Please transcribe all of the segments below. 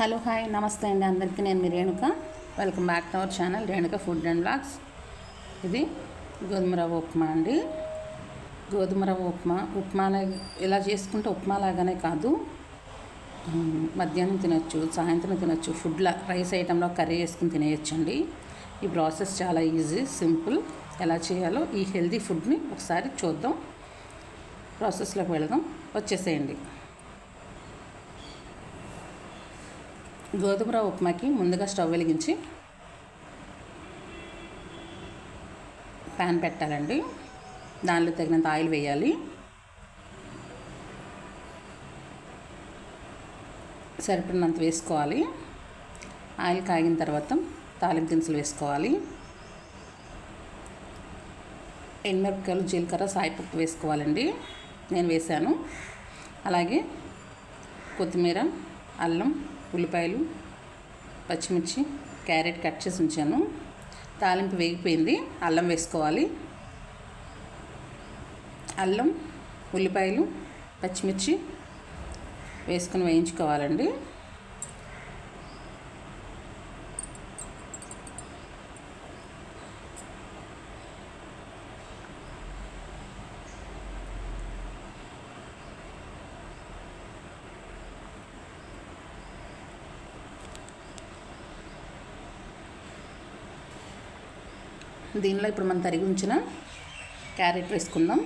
Hello hi నమస్తే అండి అందరికీ. నేను మీ Renuka. Welcome back to our channel Renuka food and blogs ఇది గోధుమ రవ్వ ఉప్మా అండి. గోధుమ రవ్వ ఉప్మా. ఉప్మా ఇలా చేసుకుంటే ఉప్మా లాగానే కాదు. మధ్యాహ్నం తినొచ్చు సాయంత్రం తినొచ్చు. ఫుడ్లా రైస్ ఐటెంలో కర్రీ వేసుకుని తినేయచ్చు అండి ఈ ప్రాసెస్ చాలా ఈజీ సింపుల్. ఎలా చేయాలో ఈ హెల్దీ ఫుడ్ని ఒకసారి చూద్దాం. ప్రాసెస్లోకి వెళదాం. వచ్చేసేయండి. గోధుమ రవ్వ ఉప్మాకి ముందుగా స్టవ్ వెలిగించి ప్యాన్ పెట్టాలండి. దానిలో తగినంత ఆయిల్ వేయాలి. సరిపడినంత వేసుకోవాలి. ఆయిల్ కాగిన తర్వాత తాలింపు దినుసులు వేసుకోవాలి. ఎండుమిరపకాయలు జీలకర్ర సాయిపప్పు వేసుకోవాలండి. నేను వేశాను. అలాగే కొత్తిమీర అల్లం ఉల్లిపాయలు పచ్చిమిర్చి క్యారెట్ కట్ చేసి ఉంచాను. తాలింపు వేగిపోయింది. అల్లం వేసుకోవాలి. అల్లం ఉల్లిపాయలు పచ్చిమిర్చి వేసుకుని వేయించుకోవాలండి. దీనిలో ఇప్పుడు మనం తరిగి ఉంచిన క్యారెట్ వేసుకుందాం.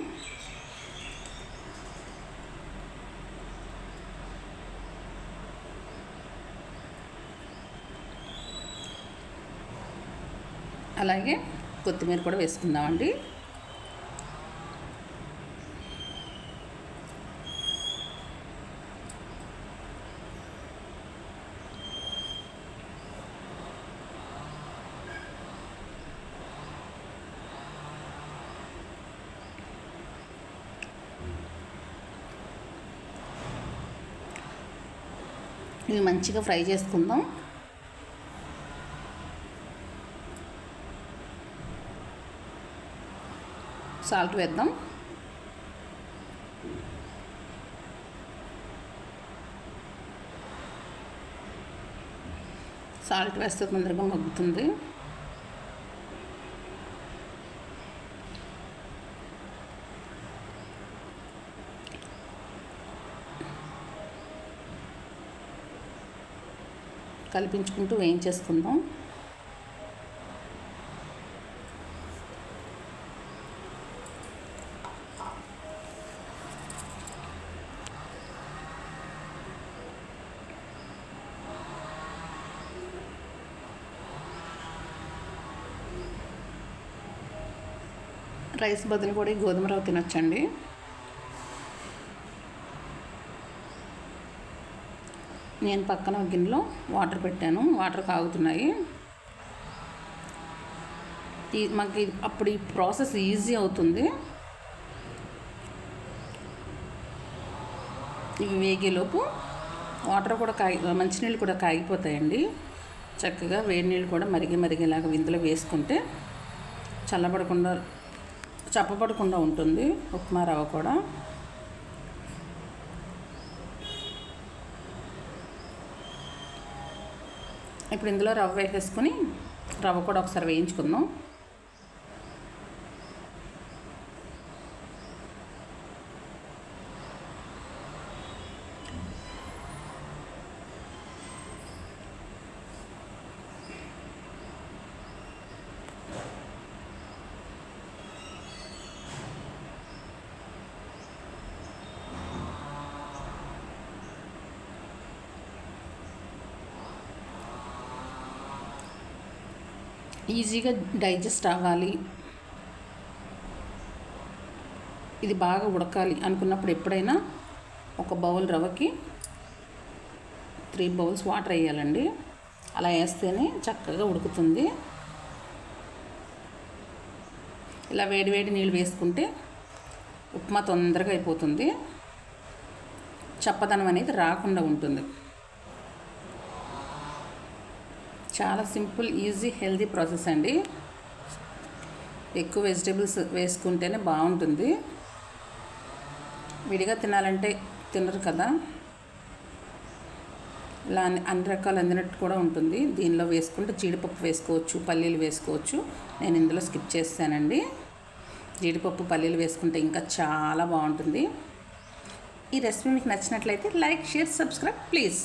అలాగే కొత్తిమీర కూడా వేసుకుందామండి. ఇవి మంచిగా ఫ్రై చేసుకుందాం. సాల్ట్ వేద్దాం. సాల్ట్ వేస్తే తొందరగా మగ్గుతుంది. కల్పించుకుంటూ వేయించేసుకుందాం రైస్ బదులు కూడా గోధుమ రవ్వ తినొచ్చండి. నేను పక్కన గిన్నెలో వాటర్ పెట్టాను. వాటర్ కాగుతున్నాయి. ఈ మాకు అప్పుడు ఈ ప్రాసెస్ ఈజీ అవుతుంది. ఇవి వేగేలోపు వాటర్ కూడా కాగి మంచినీళ్ళు కూడా కాగిపోతాయండి. చక్కగా వేడి నీళ్ళు కూడా మరిగి మరిగేలాగా విందులో వేసుకుంటే చల్లబడకుండా చప్పబడకుండా ఉంటుంది. ఉప్మా రవ్వ కూడా. ఇప్పుడు ఇందులో రవ్వ వేసేసుకుని రవ్వ కూడా ఒకసారి వేయించుకుందాం. ఈజీగా డైజెస్ట్ అవ్వాలి. ఇది బాగా ఉడకాలి అనుకున్నప్పుడు ఎప్పుడైనా ఒక బౌల్ రవ్వకి త్రీ బౌల్స్ వాటర్ వేయాలండి. అలా వేస్తేనే చక్కగా ఉడుకుతుంది. ఇలా వేడి వేడి నీళ్ళు వేసుకుంటే ఉప్మా తొందరగా అయిపోతుంది. చప్పదనం అనేది రాకుండా ఉంటుంది. చాలా సింపుల్ ఈజీ హెల్దీ ప్రాసెస్ అండి. ఎక్కువ వెజిటేబుల్స్ వేసుకుంటేనే బాగుంటుంది. విడిగా తినాలంటే తినరు కదా. ఇలా అన్ని రకాలు అందినట్టు కూడా ఉంటుంది. దీనిలో వేసుకుంటే జీడిపప్పు వేసుకోవచ్చు పల్లీలు వేసుకోవచ్చు. నేను ఇందులో స్కిప్ చేస్తానండి. జీడిపప్పు పల్లీలు వేసుకుంటే ఇంకా చాలా బాగుంటుంది. ఈ రెసిపీ మీకు నచ్చినట్లయితే లైక్ షేర్ సబ్స్క్రైబ్ ప్లీజ్.